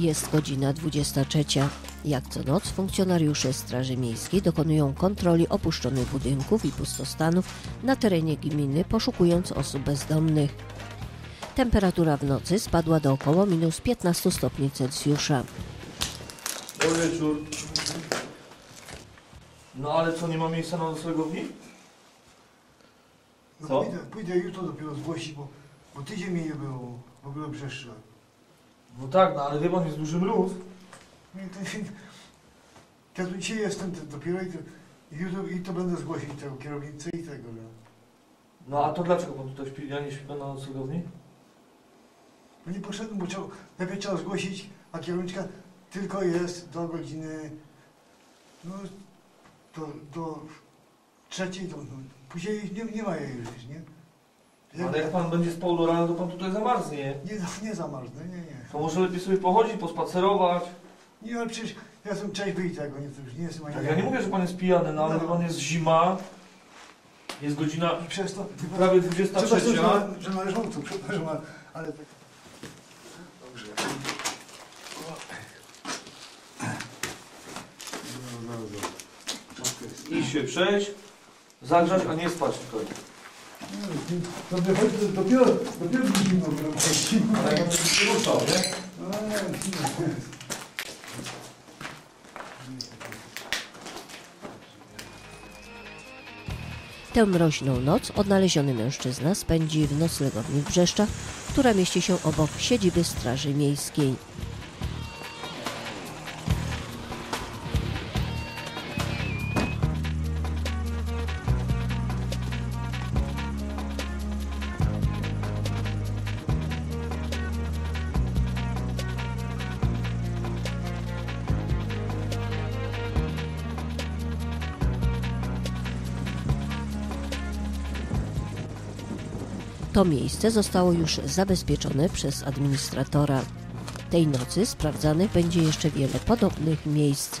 Jest godzina 23. Jak co noc funkcjonariusze Straży Miejskiej dokonują kontroli opuszczonych budynków i pustostanów na terenie gminy, poszukując osób bezdomnych. Temperatura w nocy spadła do około minus 15 stopni Celsjusza. Dobry wieczór. No ale co, nie ma miejsca na noclegowni? No Co? pójdę, pójdę jutro dopiero zgłosić, bo, bo tydzień mi nie było w ogóle. No tak, no ale wie pan, jest duży mróz. I to, ja tu dzisiaj jestem to dopiero i to, i jutro i to będę zgłosić tego kierownicę i tego. No. No a to dlaczego pan tutaj śpi? Ja nie śpi pan na noclegowni? No nie poszedłem, bo trzeba, najpierw trzeba zgłosić, a kierowniczka tylko jest do godziny no do, do trzeciej, do, no, później nie, nie ma jej już, nie? No, ale jak pan będzie spał do rana, to pan tutaj zamarznie. Nie, nie zamarznę, nie, nie. To może lepiej sobie pochodzić, pospacerować. Nie, ale przecież ja jestem część wyjść tego, nie, to już nie jestem ani Tak, ja nie mówię, że pan jest pijany, no ale No. pan jest zima. Jest godzina I przez to prawie Przepraszam, 23. że, na, że należąco, przepraszam, ale- ale tak. Dobrze. No, no, no. Okej. Iść się przejść, zagrzać, a nie spać tutaj. No, to dopiero. Ale jak się ruszał, nie? Tę mroźną noc odnaleziony mężczyzna spędzi w noclegowni w Brzeszczach, która mieści się obok siedziby Straży Miejskiej. To miejsce zostało już zabezpieczone przez administratora. Tej nocy sprawdzanych będzie jeszcze wiele podobnych miejsc.